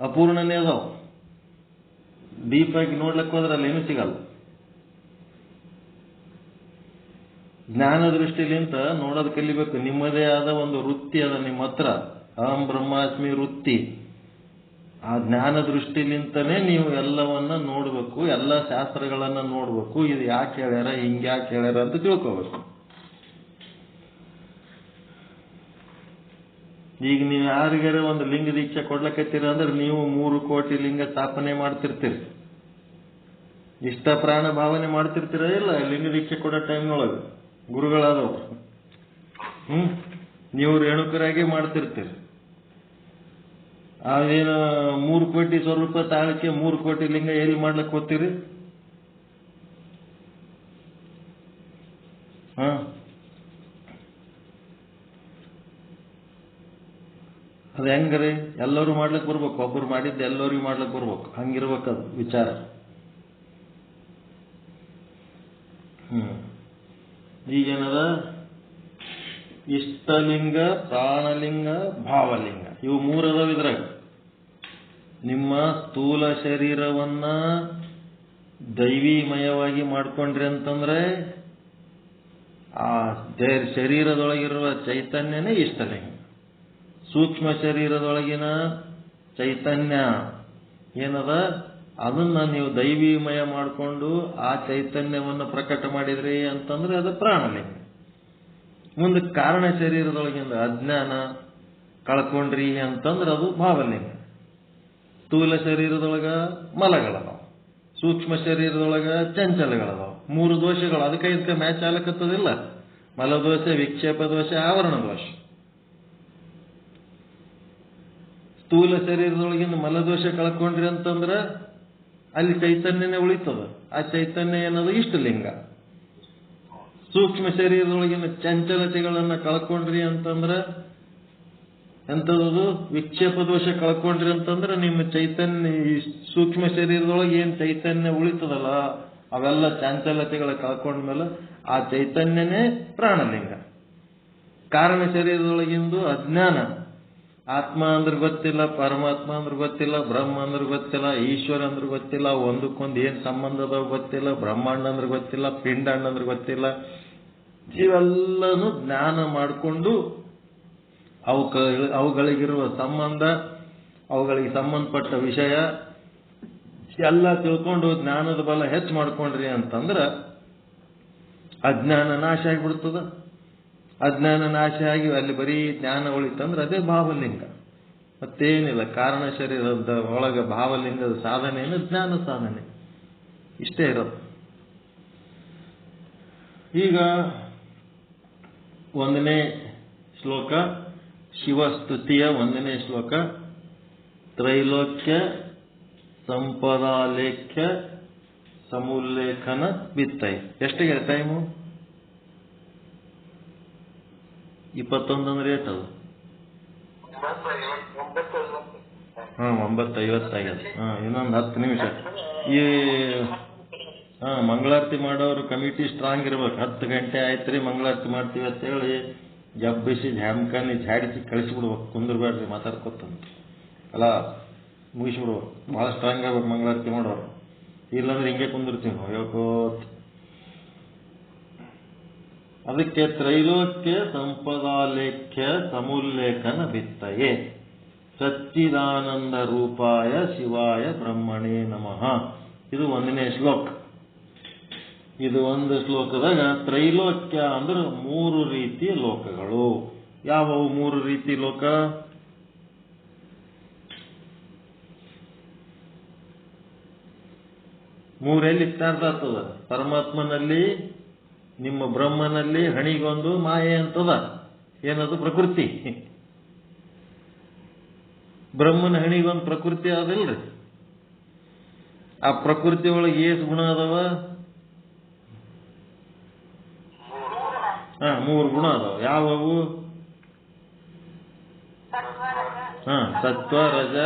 ಅಪೂರ್ಣನೇ ಅದಾವ. ಡೀಪ್ ಆಗಿ ನೋಡ್ಲಿಕ್ಕೆ ಹೋದ್ರೆ ಏನೂ ಸಿಗಲ್ಲ. ಜ್ಞಾನ ದೃಷ್ಟಿಲಿಂತ ನೋಡೋದು ಕಲಿಬೇಕು. ನಿಮ್ಮದೇ ಆದ ಒಂದು ವೃತ್ತಿ ಅದ ನಿಮ್ಮ ಹತ್ರ. ಅಹಂ ಬ್ರಹ್ಮಾಸ್ಮಿ ವೃತ್ತಿ. ಆ ಜ್ಞಾನ ದೃಷ್ಟಿಲಿಂತನೇ ನೀವು ಎಲ್ಲವನ್ನ ನೋಡ್ಬೇಕು, ಎಲ್ಲ ಶಾಸ್ತ್ರಗಳನ್ನ ನೋಡ್ಬೇಕು. ಇದು ಯಾಕೆ ಹೇಳ್ಯಾರ, ಹಿಂಗ್ಯಾಕೆ ಹೇಳ್ಯಾರ ಅಂತ ತಿಳ್ಕೋಬೇಕು. ಈಗ ನೀವು ಯಾರಿಗಾರ ಒಂದು ಲಿಂಗ ದೀಕ್ಷೆ ಕೊಡ್ಲಕತ್ತೀರ ಅಂದ್ರೆ ನೀವು ಮೂರು ಕೋಟಿ ಲಿಂಗ ಸ್ಥಾಪನೆ ಮಾಡ್ತಿರ್ತೀರಿ. ಇಷ್ಟ ಪ್ರಾಣ ಭಾವನೆ ಮಾಡ್ತಿರ್ತೀರ ಇಲ್ಲ? ಲಿಂಗ ದೀಕ್ಷೆ ಕೊಡೋ ಟೈಮ್ನೊಳಗೆ ಗುರುಗಳಾದವು ಹ್ಮ್? ನೀವು ರೇಣುಕರಾಗಿ ಮಾಡ್ತಿರ್ತೀರಿ. ಅದೇನು ಮೂರು ಕೋಟಿ ಸ್ವರೂಪ ತಾಳಕ್ಕೆ ಮೂರು ಕೋಟಿ ಲಿಂಗ ಎಲ್ಲಿ ಮಾಡ್ಲಿಕ್ಕೆ ಹೋಗ್ತೀರಿ? ಹಾ ಅದು ಹೆಂಗ್ರಿ? ಎಲ್ಲರೂ ಮಾಡ್ಲಿಕ್ಕೆ ಬರ್ಬೇಕು. ಒಬ್ಬರು ಮಾಡಿದ್ದು ಎಲ್ಲರಿಗೂ ಮಾಡ್ಲಿಕ್ಕೆ ಬರ್ಬೇಕು. ಹಂಗಿರ್ಬೇಕು ಅದು ವಿಚಾರ. ಹ್ಮ್. ಈಗೇನದ? ಇಷ್ಟಲಿಂಗ, ಪ್ರಾಣಲಿಂಗ, ಭಾವಲಿಂಗ. ಇವು ಮೂರು ಅದಾವ ಇದ್ರಾಗ. ನಿಮ್ಮ ಸ್ಥೂಲ ಶರೀರವನ್ನ ದೈವಿಮಯವಾಗಿ ಮಾಡ್ಕೊಂಡ್ರಿ ಅಂತಂದ್ರೆ, ಆ ಶರೀರದೊಳಗಿರುವ ಚೈತನ್ಯನೇ ಇಷ್ಟಲಿಂಗ. ಸೂಕ್ಷ್ಮ ಶರೀರದೊಳಗಿನ ಚೈತನ್ಯ ಏನದ? ಅದನ್ನ ನೀವು ದೈವೀಮಯ ಮಾಡಿಕೊಂಡು ಆ ಚೈತನ್ಯವನ್ನು ಪ್ರಕಟ ಮಾಡಿದ್ರಿ ಅಂತಂದ್ರೆ ಅದು ಪ್ರಾಣಲಿಂಗ. ಮುಂದೆ ಕಾರಣ ಶರೀರದೊಳಗಿಂದ ಅಜ್ಞಾನ ಕಳ್ಕೊಂಡ್ರಿ ಅಂತಂದ್ರೆ ಅದು ಭಾವಲಿಂಗ. ಸ್ಥೂಲ ಶರೀರದೊಳಗ ಮಲಗಳದಾವ. ಸೂಕ್ಷ್ಮ ಶರೀರದೊಳಗ ಚಂಚಲಗಳದಾವ. ಮೂರು ದೋಷಗಳು ಅದಕ್ಕೆ ಇದಕ್ಕೆ ಮ್ಯಾಚ್ ಆಗ್ಲಕತ್ತದಿಲ್ಲ ಮಲದೋಷ, ವಿಕ್ಷೇಪ ದೋಷ, ಆವರಣ ದೋಷ. ಸ್ಥೂಲ ಶರೀರದೊಳಗಿನ ಮಲದೋಷ ಕಳ್ಕೊಂಡ್ರಿ ಅಂತಂದ್ರ ಅಲ್ಲಿ ಚೈತನ್ಯನೇ ಉಳಿತದ. ಆ ಚೈತನ್ಯ ಏನದು ಇಷ್ಟಲಿಂಗ ಸೂಕ್ಷ್ಮ ಶರೀರದೊಳಗಿನ ಚಂಚಲತೆಗಳನ್ನ ಕಳ್ಕೊಂಡ್ರಿ ಅಂತಂದ್ರ ಎಂಥದ್ದು ವಿಕ್ಷೇಪ ದೋಷ ಕಳ್ಕೊಂಡ್ರಿ ಅಂತಂದ್ರ ನಿಮ್ಮ ಚೈತನ್ಯ ಸೂಕ್ಷ್ಮ ಶರೀರದೊಳಗೆ ಏನ್ ಚೈತನ್ಯ ಉಳಿತದಲ್ಲ, ಅವೆಲ್ಲ ಚಾಂಚಲತೆಗಳ ಕಳ್ಕೊಂಡ್ಮೇಲೆ ಆ ಚೈತನ್ಯನೇ ಪ್ರಾಣಲಿಂಗ. ಕಾರಣ ಶರೀರದೊಳಗಿಂದು ಅಜ್ಞಾನ. ಆತ್ಮ ಅಂದ್ರೆ ಗೊತ್ತಿಲ್ಲ, ಪರಮಾತ್ಮ ಅಂದ್ರೆ ಗೊತ್ತಿಲ್ಲ, ಬ್ರಹ್ಮ ಅಂದ್ರೆ ಗೊತ್ತಿಲ್ಲ, ಈಶ್ವರ ಅಂದ್ರೆ ಗೊತ್ತಿಲ್ಲ, ಒಂದಕ್ಕೊಂದು ಏನ್ ಸಂಬಂಧ ಅದಾವ ಗೊತ್ತಿಲ್ಲ, ಬ್ರಹ್ಮಾಂಡ ಅಂದ್ರೆ ಗೊತ್ತಿಲ್ಲ, ಪಿಂಡಾಂಡ ಅಂದ್ರೆ ಗೊತ್ತಿಲ್ಲ. ಇವೆಲ್ಲನೂ ಜ್ಞಾನ ಮಾಡಿಕೊಂಡು ಅವಕ ಅವುಗಳಿಗಿರುವ ಸಂಬಂಧ, ಅವುಗಳಿಗೆ ಸಂಬಂಧಪಟ್ಟ ವಿಷಯ, ಎಲ್ಲ ತಿಳ್ಕೊಂಡು ಜ್ಞಾನದ ಬಲ ಹೆಚ್ಚು ಮಾಡ್ಕೊಂಡ್ರಿ ಅಂತಂದ್ರ ಅಜ್ಞಾನ ನಾಶ ಆಗಿಬಿಡ್ತದ. ಅಜ್ಞಾನ ನಾಶ ಆಗಿ ಅಲ್ಲಿ ಬರೀ ಜ್ಞಾನ ಉಳಿತಂದ್ರೆ ಅದೇ ಭಾವಲಿಂಗ. ಮತ್ತೇನಿಲ್ಲ, ಕಾರಣ ಶರೀರದ ಒಳಗೆ ಭಾವಲಿಂಗದ ಸಾಧನೆ ಏನು ಜ್ಞಾನ ಸಾಧನೆ. ಇಷ್ಟೇ ಇರೋದು. ಈಗ ಒಂದನೇ ಶ್ಲೋಕ, ಶಿವಸ್ತುತಿಯ ಒಂದನೇ ಶ್ಲೋಕ, ತ್ರೈಲೋಕ್ಯ ಸಂಪದಾಲೇಖ್ಯ ಸಮುಲ್ಲೇಖನ ಬಿತ್ತೈ ಎಷ್ಟಿಗೆ ಟೈಮು? ಇಪ್ಪತ್ತೊಂದು ಅಂದ್ರೆ ಅದು? ಹಾ ಒಂಬತ್ತು ಹಾ, ಇನ್ನೊಂದು ಹತ್ತು ನಿಮಿಷ. ಈ, ಹಾ, ಮಂಗಳಾರತಿ ಮಾಡೋರು ಕಮಿಟಿ ಸ್ಟ್ರಾಂಗ್ ಇರ್ಬೇಕು. ಹತ್ತು ಗಂಟೆ ಆಯ್ತ್ರಿ ಮಂಗಳಾರತಿ ಮಾಡ್ತೀವಿ ಅಂತ ಹೇಳಿ ಜಬ್ಬಿಸಿ ಝಾಮ್ಕನಿ ಝಾಡಿಸಿ ಕಳಿಸ್ಬಿಡ್ಬೇಕು. ಕುಂದಿರ್ಬೇಡ್ರಿ ಮಾತಾಡ್ಕೊತಂತ ಅಲ್ಲ, ಮುಗಿಸ್ಬಿಡ್ಬೇಕು. ಭಾಳ ಸ್ಟ್ರಾಂಗ್ ಆಗ್ಬೇಕು ಮಂಗಳಾರತಿ ಮಾಡೋರು. ಇಲ್ಲಾಂದ್ರೆ ಹಿಂಗೆ ಕುಂದಿರ್ತೀವಿ ನಾವು. ಅದಕ್ಕೆ ತ್ರೈಲೋಕ್ಯ ಸಂಪದಾಲೇಖ್ಯ ಸಮುಲ್ಲೇಖನ ಬಿತ್ತಯೇ ಸಚ್ಚಿದಾನಂದ ರೂಪಾಯ ಶಿವಾಯ ಬ್ರಹ್ಮಣೇ ನಮಃ. ಇದು ಒಂದನೇ ಶ್ಲೋಕ. ಇದು ಒಂದು ಶ್ಲೋಕದಾಗ ತ್ರೈಲೋಕ್ಯ ಅಂದ್ರೆ ಮೂರು ರೀತಿಯ ಲೋಕಗಳು. ಯಾವವು ಮೂರು ರೀತಿ ಲೋಕ? ಮೂರೆಲ್ಲಿ ಸ್ಟಾರ್ಟ್ ಆಗ್ತದ? ಪರಮಾತ್ಮನಲ್ಲಿ ನಿಮ್ಮ ಬ್ರಹ್ಮನಲ್ಲಿ ಹಣಿಗೊಂದು ಮಾಯೆ ಅಂತದ? ಏನದು ಪ್ರಕೃತಿ? ಬ್ರಹ್ಮನ ಹಣಿಗೊಂದು ಪ್ರಕೃತಿ ಅದಲ್ರಿ ಆ ಪ್ರಕೃತಿ ಒಳಗೆ ಏಸ್ ಗುಣ ಅದಾವ? ಮೂರು ಗುಣ ಅದಾವ. ಯಾವವು? ಹಾ, ಸತ್ವ, ರಜ,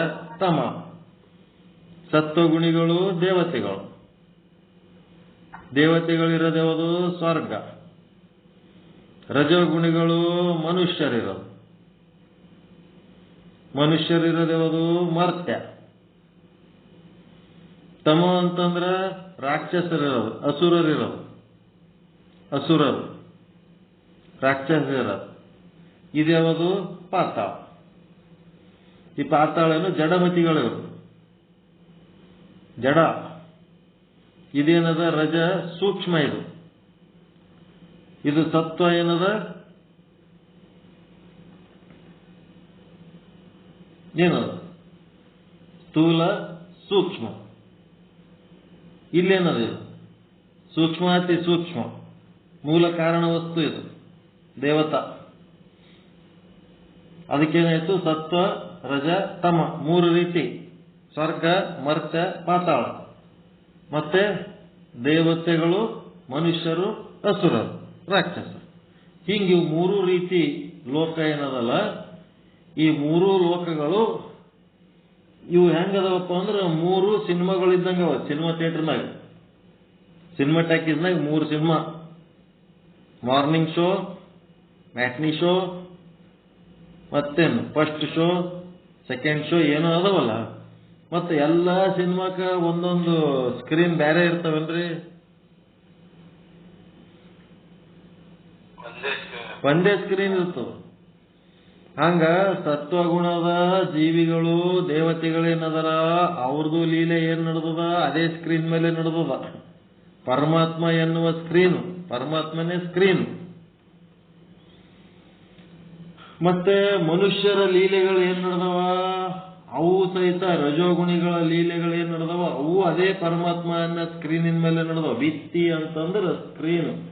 ತಮ. ಸತ್ವಗುಣಿಗಳು ದೇವತೆಗಳು. ದೇವತೆಗಳಿರೋದು ಸ್ವರ್ಗ. ರಜೋಗುಣಿಗಳು ಮನುಷ್ಯರಿರೋದು. ಮನುಷ್ಯರಿರೋದು ಮರ್ತ್ಯ. ತಮ ಅಂತಂದ್ರ ರಾಕ್ಷಸರಿರೋದು, ಅಸುರರಿರೋದು. ಅಸುರರು, ರಾಕ್ಷಸರಿರೋದು. ಇದ್ಯಾವುದು ಪಾತಾಳ. ಈ ಪಾತಾಳನು ಜಡಮತಿಗಳಿರೋದು. ಜಡ. ಇದೇನದ ರಜ ಸೂಕ್ಷ್ಮ ಇದು. ಇದು ಸತ್ವ ಏನದ? ಏನದು? ಸ್ಥೂಲ ಸೂಕ್ಷ್ಮ. ಇಲ್ಲೇನದು ಇದು? ಸೂಕ್ಷ್ಮಾತಿ ಸೂಕ್ಷ್ಮ. ಮೂಲ ಕಾರಣ ವಸ್ತು ಇದು. ದೇವತಾ. ಅದಕ್ಕೇನಾಯಿತು? ಸತ್ವ ರಜ, ತಮ. ಮೂರು ರೀತಿ. ಸ್ವರ್ಗ ಮರ್ಚ ಪಾತಾಳ. ಮತ್ತೆ ದೇವತೆಗಳು, ಮನುಷ್ಯರು, ಅಸುರರು, ರಾಕ್ಷಸರು. ಹಿಂಗೆ ಇವು ಮೂರು ರೀತಿ ಲೋಕ ಏನದಲ್ಲ? ಈ ಮೂರು ಲೋಕಗಳು ಇವು ಹೆಂಗದವಪ್ಪ ಅಂದ್ರೆ ಮೂರು ಸಿನಿಮಾಗಳು ಇದ್ದಂಗೆ ಅವ. ಸಿನಿಮಾ ಥಿಯೇಟರ್ನಾಗ ಸಿನಿಮಾ ಟಾಕೀಸ್ನಾಗ ಮೂರು cinema. Morning show matinee show ಮತ್ತೇನು? ಫಸ್ಟ್ ಶೋ ಸೆಕೆಂಡ್ ಶೋ ಏನೋ ಅದಾವಲ್ಲ. ಮತ್ತೆ ಎಲ್ಲ ಸಿನಿಮಾಕ ಒಂದೊಂದು ಸ್ಕ್ರೀನ್ ಬೇರೆ ಇರ್ತಾವಲ್ರಿ ಒಂದೇ ಒಂದೇ ಸ್ಕ್ರೀನ್ ಇರ್ತವ. ಹಂಗ ಸತ್ವಗುಣದ ಜೀವಿಗಳು ದೇವತೆಗಳೇನದರ ಅವ್ರದ್ದು ಲೀಲೆ ಏನ್ ನಡೆದದ ಅದೇ ಸ್ಕ್ರೀನ್ ಮೇಲೆ ನಡೆದದ. ಪರಮಾತ್ಮ ಎನ್ನುವ ಸ್ಕ್ರೀನ್ ಪರಮಾತ್ಮನೇ ಸ್ಕ್ರೀನ್ ಮತ್ತೆ ಮನುಷ್ಯರ ಲೀಲೆಗಳು ಏನ್ ನಡೆದವ? ಅವು ಸಹಿತ ರಜೋಗುಣಿಗಳ ಲೀಲೆಗಳು ಏನ್ ನಡೆದವ? ಅವು ಅದೇ ಪರಮಾತ್ಮ ಅನ್ನೋ ಸ್ಕ್ರೀನಿನ ಮೇಲೆ ನಡೆದವ. ಬಿತ್ತಿ ಅಂತಂದ್ರೆ screen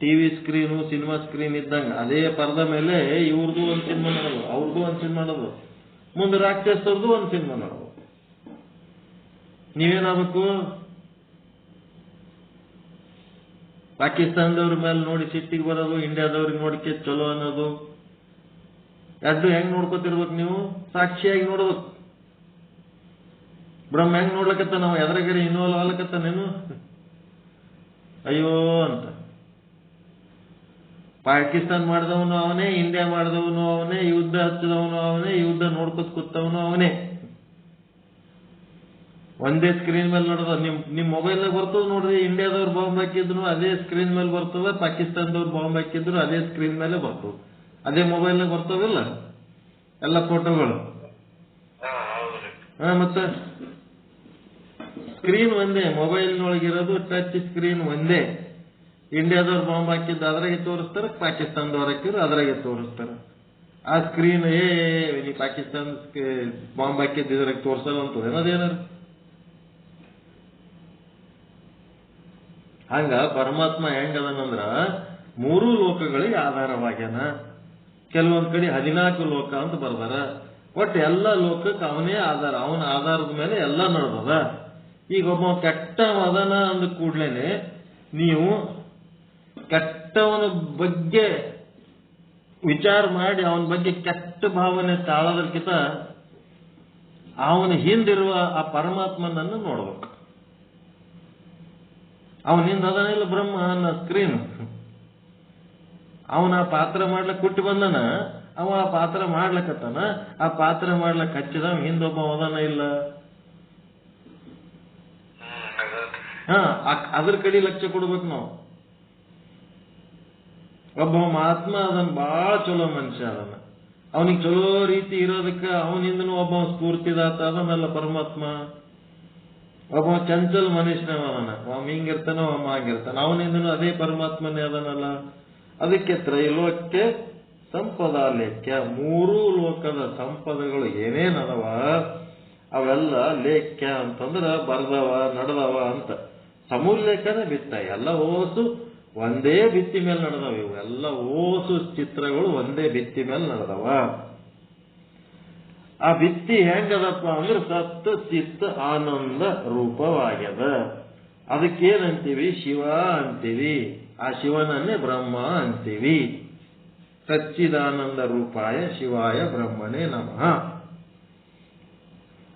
TV screen cinema screen ಇದ್ದಂಗ. ಅದೇ ಪರದ ಮೇಲೆ ಇವ್ರದ್ದು ಒಂದ್ ಸಿನಿಮಾ ನಡೆದವು. ಅವ್ರದ್ದು ಒಂದ್ ಸಿನಿಮಾ ನಡೆದವು. ಮುಂದೆ ರಾಕ್ಷಸರದು ಒಂದ್ ಸಿನಿಮಾ ನಡೆದವು. ನೀವೇನಾಗಬೇಕು? ಪಾಕಿಸ್ತಾನದವ್ರ ಮೇಲೆ ನೋಡಿ ಸಿಟ್ಟಿಗೆ ಬರೋದು, ಇಂಡಿಯಾದವ್ರಿಗೆ ನೋಡಿಕೆ ಚಲೋ ಅನ್ನೋದು. ಎರಡು ಹೆಂಗ್ ನೋಡ್ಕೋತಿರ್ಬೇಕು ನೀವು? ಸಾಕ್ಷಿಯಾಗಿ ನೋಡ್ಬೇಕು. ಬ್ರಹ್ಮ ಹೆಂಗ್ ನೋಡ್ಲಕತ್ತ ನಾವು ಎದ್ರಗಡೆ ಇನ್ವಾಲ್ವ್ ಆಗ್ಲಕತ್ತ ನೀನು? ಅಯ್ಯೋ ಅಂತ. ಪಾಕಿಸ್ತಾನ ಮಾಡಿದವನು ಅವನೇ, ಇಂಡಿಯಾ ಮಾಡಿದವನು ಅವನೇ, ಯುದ್ಧ ಹಚ್ಚಿದವನು ಅವನೇ, ಯುದ್ಧ ನೋಡ್ಕೊತ ಕೂತವನು ಅವನೇ. ಒಂದೇ ಸ್ಕ್ರೀನ್ ಮೇಲೆ ನೋಡದ, ನಿಮ್ ನಿಮ್ ಮೊಬೈಲ್ನಾಗ ಬರ್ತದ ನೋಡ್ರಿ. ಇಂಡಿಯಾದವ್ರು ಬಾಂಬ್ ಹಾಕಿದ್ರು ಅದೇ ಸ್ಕ್ರೀನ್ ಮೇಲೆ ಬರ್ತದ, ಪಾಕಿಸ್ತಾನದವ್ರು ಬಾಂಬ್ ಹಾಕಿದ್ರು ಅದೇ ಸ್ಕ್ರೀನ್ ಮೇಲೆ ಬರ್ತದ. ಅದೇ ಮೊಬೈಲ್ನಾಗ ಬರ್ತಾವಿಲ್ಲ ಎಲ್ಲ ಫೋಟೋಗಳು ಹಾ ಮತ್ತೆ ಸ್ಕ್ರೀನ್ ಒಂದೇ ಮೊಬೈಲ್ನೊಳಗಿರೋದು ಟಚ್ ಸ್ಕ್ರೀನ್ ಒಂದೇ. ಇಂಡಿಯಾದವ್ರು ಬಾಂಬ್ ಹಾಕಿದ್ದು ಅದ್ರಾಗೆ ತೋರಿಸ್ತಾರೆ ಪಾಕಿಸ್ತಾನದವ್ರು ಹಾಕಿದ್ರು ಅದ್ರಾಗೆ ತೋರಿಸ್ತಾರೆ. ಆ ಸ್ಕ್ರೀನ್ ಏ ನೀ ಪಾಕಿಸ್ತಾನ ಬಾಂಬ್ ಹಾಕಿದ್ದು ಇದ್ರಾಗ ತೋರಿಸಲ್ಲ ಅಂತ ಏನದೇನಾರ ಹಂಗ ಪರಮಾತ್ಮ ಹೆಂಗದನಂದ್ರ ಮೂರು ಲೋಕಗಳಿಗೆ ಆಧಾರವಾಗ್ಯಾನ. ಕೆಲವೊಂದ್ ಕಡೆ ಹದಿನಾಲ್ಕು ಲೋಕ ಅಂತ ಬರ್ದಾರ. ಒಟ್ಟು ಎಲ್ಲ ಲೋಕಕ್ಕೆ ಅವನೇ ಆಧಾರ, ಅವನ ಆಧಾರದ ಮೇಲೆ ಎಲ್ಲ ನಡೆದದ. ಈಗ ಒಬ್ಬ ಕೆಟ್ಟ ಮದನ ಅಂದ ಕೂಡ್ಲೇನೆ ನೀವು ಕೆಟ್ಟವನ ಬಗ್ಗೆ ವಿಚಾರ ಮಾಡಿ ಅವನ ಬಗ್ಗೆ ಕೆಟ್ಟ ಭಾವನೆ ತಾಳೋದಕ್ಕಿಂತ ಅವನ ಹಿಂದಿರುವ ಆ ಪರಮಾತ್ಮನನ್ನು ನೋಡ್ಬೇಕು. ಅವನಿಂದ ಅದನಿಲ್ಲ ಬ್ರಹ್ಮ ಅನ್ನೋ ಸ್ಕ್ರೀನ್ ಅವನ ಆ ಪಾತ್ರ ಮಾಡ್ಲಕ್ ಕುಟ್ಟಿ ಬಂದನ, ಅವ ಆ ಪಾತ್ರ ಮಾಡ್ಲಕತ್ತಾನ, ಆ ಪಾತ್ರ ಮಾಡ್ಲಕ್ ಹಚ್ಚಿದ ಹಿಂದೊಬ್ಬ ಹೋದನ ಇಲ್ಲ. ಹಾ ಅದ್ರ ಕಡೆ ಲಕ್ಷ್ಯ ಕೊಡ್ಬೇಕು ನಾವು. ಒಬ್ಬ ಮಹಾತ್ಮ ಅದನ್ ಬಾಳ ಚಲೋ ಮನುಷ್ಯ ಅದನ್ನ ಅವನಿಗೆ ಚಲೋ ರೀತಿ ಇರೋದಕ್ಕೆ ಅವನಿಂದನೂ ಒಬ್ಬ ಸ್ಫೂರ್ತಿದಾತ ಅದನ್ನಲ್ಲ ಪರಮಾತ್ಮ. ಒಬ್ಬ ಚಂಚಲ್ ಮನುಷ್ಯನವನ ಒಮ್ಮ ಹಿಂಗಿರ್ತಾನ, ಒಮ್ಮ ಹಂಗಿರ್ತಾನ, ಅವನಿಂದನು ಅದೇ ಪರಮಾತ್ಮನೇ ಅದನ್ನಲ್ಲ ಅದಕ್ಕೆ ತ್ರೈಲೋಕ್ಯ ಸಂಪದ ಲೇಖ್ಯ ಮೂರೂ ಲೋಕದ ಸಂಪದಗಳು ಏನೇನದವ? ಅವೆಲ್ಲ ಲೇಖ್ಯ ಅಂತಂದ್ರ ಬರ್ದವ, ನಡೆದವ ಅಂತ. ಸಮೂಲ್ಲೇಖನ ಬಿತ್ತ, ಎಲ್ಲ ಓಸು ಒಂದೇ ಭಿತ್ತಿ ಮೇಲೆ ನಡೆದವ. ಇವೆಲ್ಲ ಓಸು ಚಿತ್ರಗಳು ಒಂದೇ ಭಿತ್ತಿ ಮೇಲೆ ನಡೆದವ. ಆ ಭಿತ್ತಿ ಹೆಂಗದಪ್ಪ ಅಂದ್ರೆ ಸತ್ತ ಚಿತ್ತ ಆನಂದ ರೂಪವಾಗ್ಯದ. ಅದಕ್ಕೇನಂತೀವಿ? ಶಿವ ಅಂತೀವಿ. ಆ ಶಿವನನ್ನೇ ಬ್ರಹ್ಮ ಅಂತೀವಿ. ಸಚ್ಚಿದಾನಂದ ರೂಪಾಯ ಶಿವಾಯ ಬ್ರಹ್ಮನೇ ನಮಃ.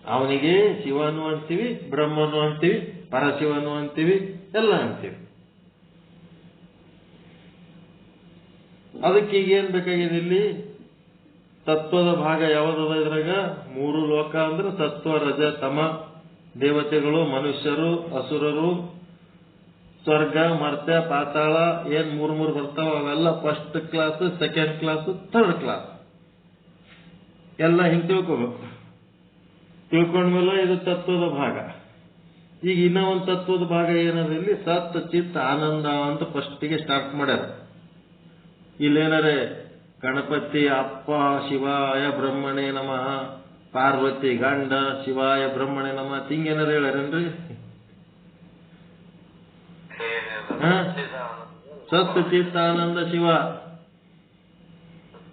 ಅವನಿಗೆ ಶಿವನು ಅಂತೀವಿ, ಬ್ರಹ್ಮನು ಅಂತೀವಿ, ಪರಶಿವನು ಅಂತೀವಿ, ಎಲ್ಲ ಅಂತೀವಿ. ಅದಕ್ಕೆ ಈಗ ಏನ್ ಬೇಕಾಗಿದೆ ಇಲ್ಲಿ? ತತ್ವದ ಭಾಗ ಯಾವ್ದದ ಇದ್ರಾಗ? ಮೂರು ಲೋಕ ಅಂದ್ರೆ ಸತ್ವ ರಜ, ತಮ, ದೇವತೆಗಳು, ಮನುಷ್ಯರು, ಅಸುರರು ಸ್ವರ್ಗ, ಮರ್ತ್ಯ, ಪಾತಾಳ, ಏನ್ ಮೂರ್ ಮೂರ್ ಬರ್ತಾವ, ಅವೆಲ್ಲ first class second class third class ಎಲ್ಲ ಹಿಂಗ್ ತಿಳ್ಕೊಬೇಕು. ತಿಳ್ಕೊಂಡ್ಮೇಲೆ ಇದು ತತ್ವದ ಭಾಗ. ಈಗ ಇನ್ನ ಒಂದ್ ತತ್ವದ ಭಾಗ ಏನದ ಇಲ್ಲಿ? ಸತ್, ಚಿತ್, ಆನಂದ ಅಂತ ಫಸ್ಟಿಗೆ ಸ್ಟಾರ್ಟ್ ಮಾಡ್ಯಾರ. ಇಲ್ಲೇನಾರೆ? ಗಣಪತಿ, ಅಪ್ಪ, ಶಿವಾಯ, ಬ್ರಹ್ಮಣೇ ನಮಃ. ಪಾರ್ವತಿ, ಗಂಡ, ಶಿವಾಯ, ಬ್ರಹ್ಮಣೇ ನಮಃ. ತಿಂಗೇನಾರು ಹೇಳ್ಯಾರೇನ್ರಿ? ಹಾ? ಸತ್ ಆನಂದ ಶಿವ.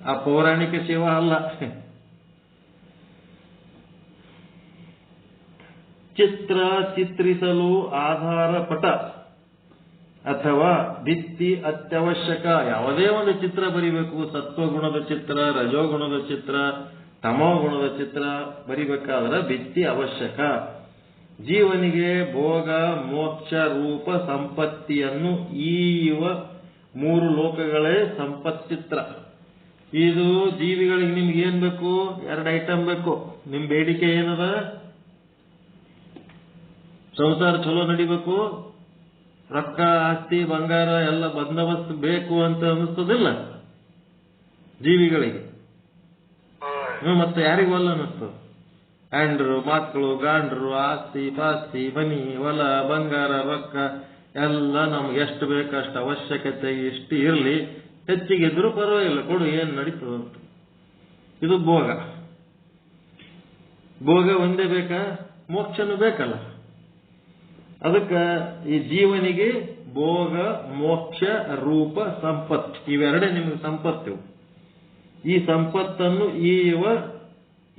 ಆ ಪೌರಾಣಿಕ ಶಿವ ಅಲ್ಲ. ಚಿತ್ರ ಚಿತ್ರಿಸಲು ಆಧಾರ ಪಟ ಅಥವಾ ಭಿತ್ತಿ ಅತ್ಯವಶ್ಯಕ. ಯಾವುದೇ ಒಂದು ಚಿತ್ರ ಬರಿಬೇಕು. ಸತ್ವಗುಣದ ಚಿತ್ರ ರಜೋಗುಣದ ಚಿತ್ರ ತಮೋಗುಣದ ಚಿತ್ರ ಬರಿಬೇಕಾದ್ರೆ ಭಿತ್ತಿ ಅವಶ್ಯಕ. ಜೀವನಿಗೆ ಭೋಗ ಮೋಕ್ಷ ರೂಪ ಸಂಪತ್ತಿಯನ್ನು ಈಯುವ ಮೂರು ಲೋಕಗಳೇ ಸಂಪತ್ತಿತ್ರ. ಇದು ಜೀವಿಗಳಿಗೆ ನಿಮ್ಗೆ ಏನ್ ಬೇಕು? ಎರಡು ಐಟಮ್ ಬೇಕು. ನಿಮ್ ಬೇಡಿಕೆ ಏನದ? ಸಂಸಾರ ಚಲೋ ನಡಿಬೇಕು? ರೊಕ್ಕ ಆಸ್ತಿ ಬಂಗಾರ ಎಲ್ಲ ಬಂದೋಬಸ್ತ್ ಬೇಕು ಅಂತ ಅನಿಸ್ತದಿಲ್ಲ ಜೀವಿಗಳಿಗೆ? ಹ್ಮ್, ಮತ್ತೆ ಯಾರಿಗೂ ಅನ್ನಿಸ್ತದ? ಹ್ಯಾಂಡ್ರು ಮಕ್ಕಳು ಗಂಡ್ರು ಆಸ್ತಿ ಪಾಸ್ತಿ ಮನಿ ಹೊಲ ಬಂಗಾರ ರೊಕ್ಕ ಎಲ್ಲ ನಮ್ಗೆ ಎಷ್ಟು ಬೇಕಷ್ಟು ಅವಶ್ಯಕತೆ ಎಷ್ಟು ಇರಲಿ ಹೆಚ್ಚಿಗೆ ಇದ್ರೂ ಪರವಾಗಿಲ್ಲ. ಕೊಡು, ಏನ್ ನಡೀತದ ಅಂತ. ಇದು ಭೋಗ. ಭೋಗ ಒಂದೇ ಬೇಕಾ? ಮೋಕ್ಷನು ಬೇಕಲ್ಲ. ಅದಕ್ಕ ಈ ಜೀವನಿಗೆ ಭೋಗ, ಮೋಕ್ಷ, ರೂಪ, ಸಂಪತ್ತು ಇವೆರಡೇ ನಿಮಗೆ ಸಂಪತ್ತು ಈ ಸಂಪತ್ತನ್ನು ಈಯುವ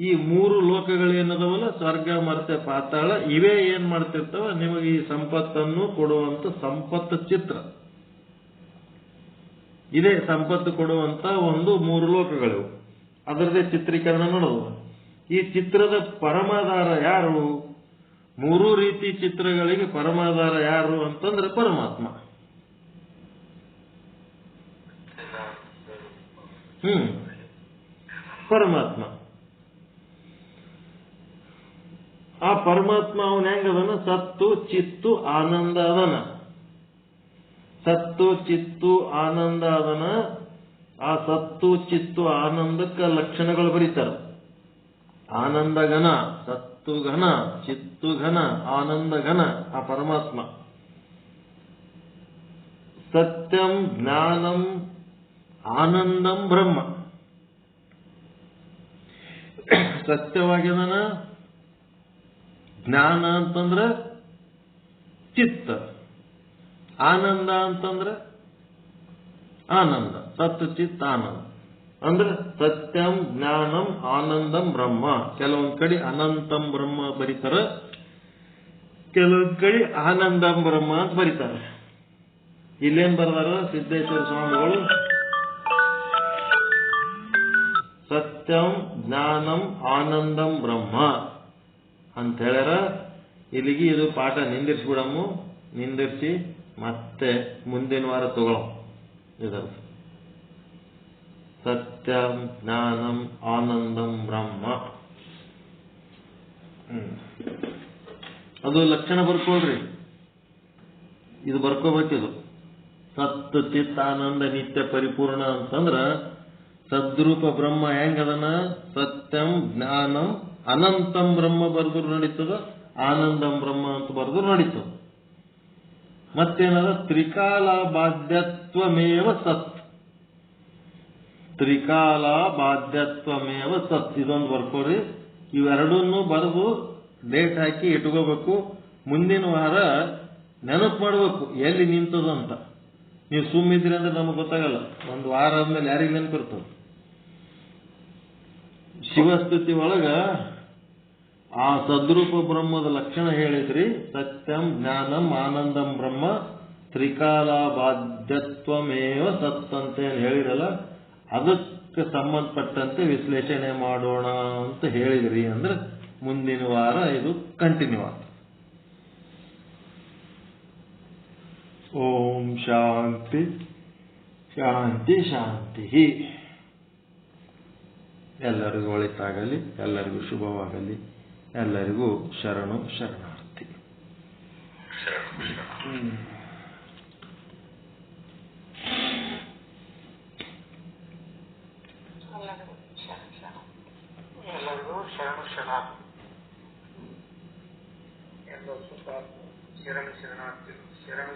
ಈ ಮೂರು ಲೋಕಗಳೇನದವಲ್ಲ ಸ್ವರ್ಗ ಮರ್ತೆ ಪಾತಾಳ. ಇವೇ ಏನ್ ಮಾಡ್ತಿರ್ತಾವ? ನಿಮಗೆ ಈ ಸಂಪತ್ತನ್ನು ಕೊಡುವಂತ ಸಂಪತ್ತು ಚಿತ್ರ. ಇದೇ ಸಂಪತ್ತು ಕೊಡುವಂತ ಒಂದು ಮೂರು ಲೋಕಗಳು. ಅದರದೇ ಚಿತ್ರೀಕರಣ ನೋಡುವ ಈ ಚಿತ್ರದ ಪರಮಾಧಾರ ಯಾರು? ಮೂರು ರೀತಿ ಚಿತ್ರಗಳಿಗೆ ಪರಮಾಧಾರ ಯಾರು ಅಂತಂದ್ರೆ ಪರಮಾತ್ಮ. ಹ್ಮ್. ಪರಮಾತ್ಮ. ಆ ಪರಮಾತ್ಮ ಅವನ ಹೆಂಗದನ? ಸತ್ತು, ಚಿತ್ತು, ಆನಂದ ಅದನ. ಸತ್ತು, ಚಿತ್ತು, ಆನಂದ ಅದನ. ಆ ಸತ್ತು, ಚಿತ್ತು, ಆನಂದಕ್ಕ ಲಕ್ಷಣಗಳು ಬರೀತಾರ. ಆನಂದ ಘನ, ಸತ್ತು ಘನ, ಚಿತ್ತು ಘನ, ಆನಂದ ಘನ, ಆ ಪರಮಾತ್ಮ. ಸತ್ಯಂ, ಜ್ಞಾನಂ, ಆನಂದಂ, ಬ್ರಹ್ಮ. ಸತ್ಯವಾಗಿದನ ಜ್ಞಾನ ಅಂತಂದ್ರ ಚಿತ್ತ. ಆನಂದ ಅಂತಂದ್ರ ಆನಂದ. ಸತ್ ಚಿತ್ತ ಆನಂದ. ಅಂದ್ರೆ ಸತ್ಯಂ, ಜ್ಞಾನಂ, ಆನಂದಂ, ಬ್ರಹ್ಮ. ಕೆಲವೊಂದ್ ಕಡೆ ಅನಂತಂ ಬ್ರಹ್ಮ ಬರೀತಾರ. ಕೆಲವೊಂದ್ ಕಡೆ ಆನಂದಂ ಬ್ರಹ್ಮ ಅಂತ ಬರೀತಾರೆ. ಇಲ್ಲೇನ್ ಬರ್ದಾರ ಸಿದ್ದೇಶ್ವರ ಸ್ವಾಮಿಗಳು? ಸತ್ಯಂ, ಜ್ಞಾನಂ, ಆನಂದಂ, ಬ್ರಹ್ಮ. ಅಂತ ಹೇಳ್ಯಾರ ಇಲ್ಲಿಗೆ ಇದು ಪಾಠ ನಿಂದಿರ್ಸ್ಬಿಡಮ್ಮು, ನಿಂದಿರ್ಸಿ ಮತ್ತೆ ಮುಂದಿನ ವಾರ ತಗೊಳಂ ಇದರ ಸತ್ಯಂ ಜ್ಞಾನಂ ಆನಂದಂ ಬ್ರಹ್ಮ. ಹ್ಮ್. ಅದು ಲಕ್ಷಣ ಬರ್ಕೊಳ್ರಿ. ಇದು ಬರ್ಕೋಬೇಕಿದು. ಸತ್ ಚಿತ್ ಆನಂದ ನಿತ್ಯ ಪರಿಪೂರ್ಣ ಅಂತಂದ್ರ ಸದ್ರೂಪ ಬ್ರಹ್ಮ ಹೆಂಗದನ? ಸತ್ಯಂ ಜ್ಞಾನಂ ಅನಂತಂ ಬ್ರಹ್ಮ ಬರೆದ್ರು ನಡೀತದ, ಆನಂದಂ ಬ್ರಹ್ಮ ಅಂತ ಬರೆದ್ರು ನಡೀತದ. ಮತ್ತೇನದ? ತ್ರಿಕಾಲ ಬಾಧ್ಯತ್ವಮೇವ ಸತ್. ತ್ರಿಕಾಲ ಬಾಧ್ಯತ್ವಮೇವ ಸತ್. ಇದೊಂದು ಬರ್ಕೋರಿ ಇವೆರಡನ್ನು ಬರೆದು ಡೇಟ್ ಹಾಕಿ ಇಟ್ಕೋಬೇಕು. ಮುಂದಿನ ವಾರ ನೆನಪು ಮಾಡಬೇಕು, ಎಲ್ಲಿ ನಿಂತದಂತ. ನೀವು ಸುಮ್ಮಿದ್ರಿ ಅಂದ್ರೆ ನಮಗೆ ಗೊತ್ತಾಗಲ್ಲ. ಒಂದು ವಾರ ಆದ್ಮೇಲೆ ಯಾರಿಗೆ ನೆನಪಿರ್ತದೆ? ಶಿವಸ್ತುತಿ ಒಳಗ ಆ ಸದ್ರೂಪ ಬ್ರಹ್ಮದ ಲಕ್ಷಣ ಹೇಳಿದ್ರಿ, ಸತ್ಯಂ ಜ್ಞಾನಂ ಆನಂದಂ ಬ್ರಹ್ಮ ತ್ರಿಕಾಲ ಬಾಧ್ಯತ್ವಮೇವ ಸತ್ ಅಂತ ಏನು ಹೇಳಿರಲ್ಲ ಅದಕ್ಕೆ ಸಂಬಂಧಪಟ್ಟಂತೆ ವಿಶ್ಲೇಷಣೆ ಮಾಡೋಣ ಅಂತ ಹೇಳಿದ್ರಿ ಅಂದ್ರೆ ಮುಂದಿನ ವಾರ ಇದು ಕಂಟಿನ್ಯೂ ಆಗ್ತದೆ ಓಂ ಶಾಂತಿ ಶಾಂತಿ ಶಾಂತಿ. ಎಲ್ಲರಿಗೂ ಒಳಿತಾಗಲಿ, ಎಲ್ಲರಿಗೂ ಶುಭವಾಗಲಿ. ಎಲ್ಲರಿಗೂ ಶರಣು ಶರಣಾರ್ಥಿ ಶರಣ ಶರಣ ಎಲ್ಲರಿಗೂ ಶರಣ ಶರಣ ಎಂದು ಸ್ವಲ್ಪ ಶರಣ ಶರಣಾರ್ಥಿ ಶರಣ